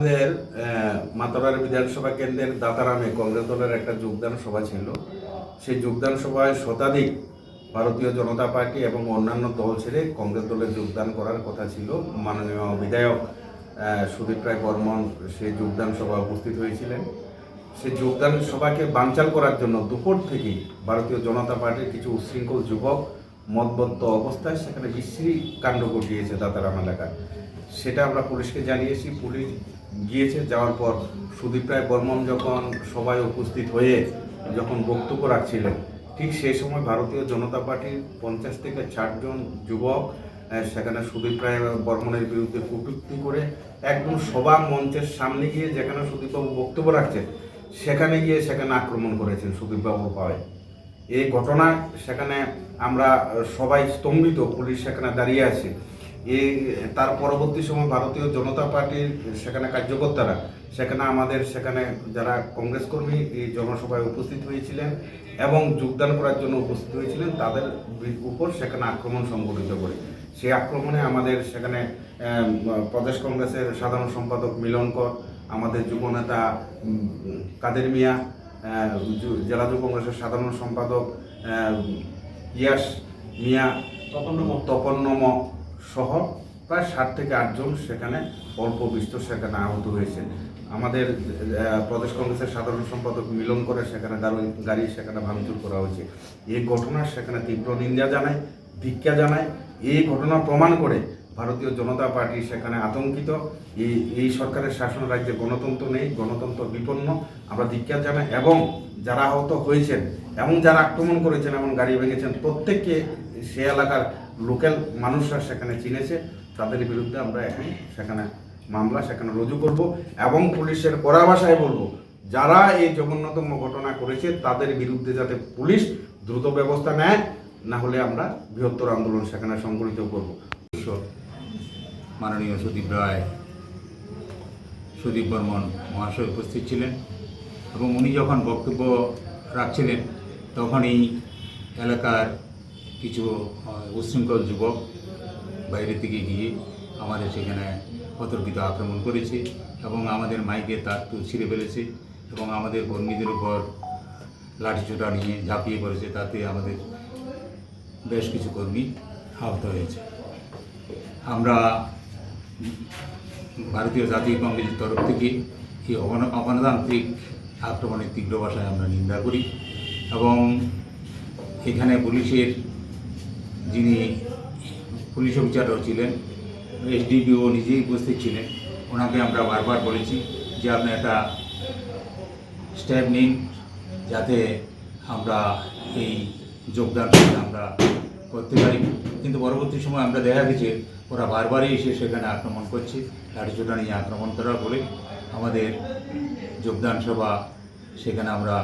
আমাদের আহ, মাতলার বিধানসভা কেন্দ্রের দাতারামে কংগ্রেস দলের একটা যোগদান সভা ছিল। সেই যোগদান সভায় শতাধিক ভারতীয় জনতা পার্টি এবং অন্যান্য দল ছেড়ে কংগ্রেস দলে যোগদান করার কথা ছিল। মাননীয় বিধায়ক সুদীপ রায় বর্মন সেই যোগদান সভায় উপস্থিত হয়েছিলেন। সেই যোগদান সভাকে বানচাল করার জন্য দুপুর থেকেই ভারতীয় জনতা পার্টির কিছু উচ্ছৃঙ্খল যুবক মতবদ্ধ অবস্থায় সেখানে বিশ্রী কাণ্ড ঘটিয়েছে দাতারাম এলাকায়। সেটা আমরা পুলিশকে জানিয়েছি। পুলিশ গিয়েছে, যাওয়ার পর সুদীপ রায় বর্মন যখন সবাই উপস্থিত হয়ে যখন বক্তব্য রাখছিলেন, ঠিক সেই সময় ভারতীয় জনতা পার্টির পঞ্চাশ থেকে ষাটজন যুবক সেখানে সুদীপ রায় বর্মনের বিরুদ্ধে কটূক্তি করে একদম সভা মঞ্চের সামনে গিয়ে যেখানে সুদীপবাবু বক্তব্য রাখছেন, সেখানে গিয়ে সেখানে আক্রমণ করেছেন সুদীপবাবুর পায়ে। এই ঘটনা সেখানে আমরা সবাই স্তম্ভিত, পুলিশ সেখানে দাঁড়িয়ে আছে। এই তার পরবর্তী সময় ভারতীয় জনতা পার্টির সেখানে কার্যকর্তারা সেখানে আমাদের সেখানে যারা কংগ্রেস কর্মী এই জনসভায় উপস্থিত হয়েছিলেন এবং যোগদান করার জন্য উপস্থিত হয়েছিলেন তাদের উপর সেখানে আক্রমণ সংঘটিত করে। সেই আক্রমণে আমাদের সেখানে প্রদেশ কংগ্রেসের সাধারণ সম্পাদক মিলন কর আমাদের যুবনেতা কাদের মিয়া জেলা যুব কংগ্রেসের সাধারণ সম্পাদক ইয়াস মিয়া তপন্নম। তপন্নম সহ প্রায় ষাট থেকে আটজন সেখানে অল্প বিস্তর সেখানে আহত হয়েছে। আমাদের প্রদেশ কংগ্রেসের সাধারণ সম্পাদক মিলন করে সেখানে গাড়ি- সেখানে ভাঙচুর করা হয়েছে। এই ঘটনা সেখানে তীব্র নিন্দা জানায়, ভিক্ষা জানায়। এই ঘটনা প্রমাণ করে ভারতীয় জনতা পার্টি সেখানে আতঙ্কিত। এই এই সরকারের শাসন রাজ্যে গণতন্ত্র নেই, গণতন্ত্র বিপন্ন। আমরা ধিক্ষা জানাই, এবং যারা আহত হয়েছেন, এবং যারা আক্রমণ করেছেন, এবং গাড়ি ভেঙেছেন, প্রত্যেককে সে এলাকার লোকাল মানুষরা সেখানে চিনেছে। তাদের বিরুদ্ধে আমরা এখন সেখানে মামলা, সেখানে রুজু করব, এবং পুলিশের কড়া ভাষায় বলব, যারা এই জঘন্যতম ঘটনা করেছে, তাদের বিরুদ্ধে যাতে পুলিশ দ্রুত ব্যবস্থা নেয়, না হলে আমরা বৃহত্তর আন্দোলন সেখানে সংগঠিত করব। মাননীয় সুদীপ রায় সুদীপ বর্মন মহাশয় উপস্থিত ছিলেন এবং উনি যখন বক্তব্য রাখছিলেন তখনই এলাকার কিছু আহ, উচ্ছৃঙ্খল যুবক বাইরে থেকে গিয়ে আমাদের সেখানে অতর্কিত আক্রমণ করেছে এবং আমাদের মাইকে তার ছিঁড়ে ফেলেছে এবং আমাদের কর্মীদের উপর লাঠিচোটা নিয়ে ঝাঁপিয়ে পড়েছে তাতে আমাদের বেশ কিছু কর্মী আহত হয়েছে। আমরা ভারতীয় জাতীয় কংগ্রেসের তরফ থেকে এই অগণ- অগণতান্ত্রিক আক্রমণের তীব্র ভাষায় আমরা নিন্দা করি এবং এখানে পুলিশের যিনি পুলিশ অফিসারও ছিলেন, এসডিপিও নিজেই উপস্থিত ছিলেন, ওনাকে আমরা বারবার বলেছি যে আপনি একটা স্ট্যাপ নিন যাতে আমরা এই যোগদানটা আমরা করতে পারি। কিন্তু পরবর্তী সময় আমরা দেখা গেছে, ওরা বারবারই এসে সেখানে আক্রমণ করছে। লাঠিচোটা নিয়ে আক্রমণ করার ফলে আমাদের যোগদান সভা সেখানে আমরা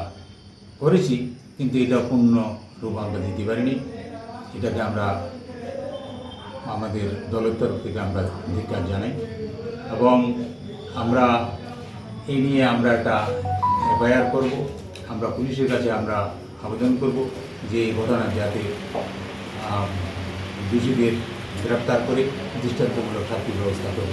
করেছি, কিন্তু এটা পূর্ণ রূপ আমরা দিতে পারিনি। এটাকে আমরা আমাদের দলের তরফ থেকে আমরা ধিক্কার জানাই। এবং আমরা এই নিয়ে আমরা একটা এফআইআর করব। আমরা পুলিশের কাছে আমরা আবেদন করব যে এই ঘটনা যাতে দোষীদের গ্রেপ্তার করে দৃষ্টান্তমূলক শাস্তির ব্যবস্থা করে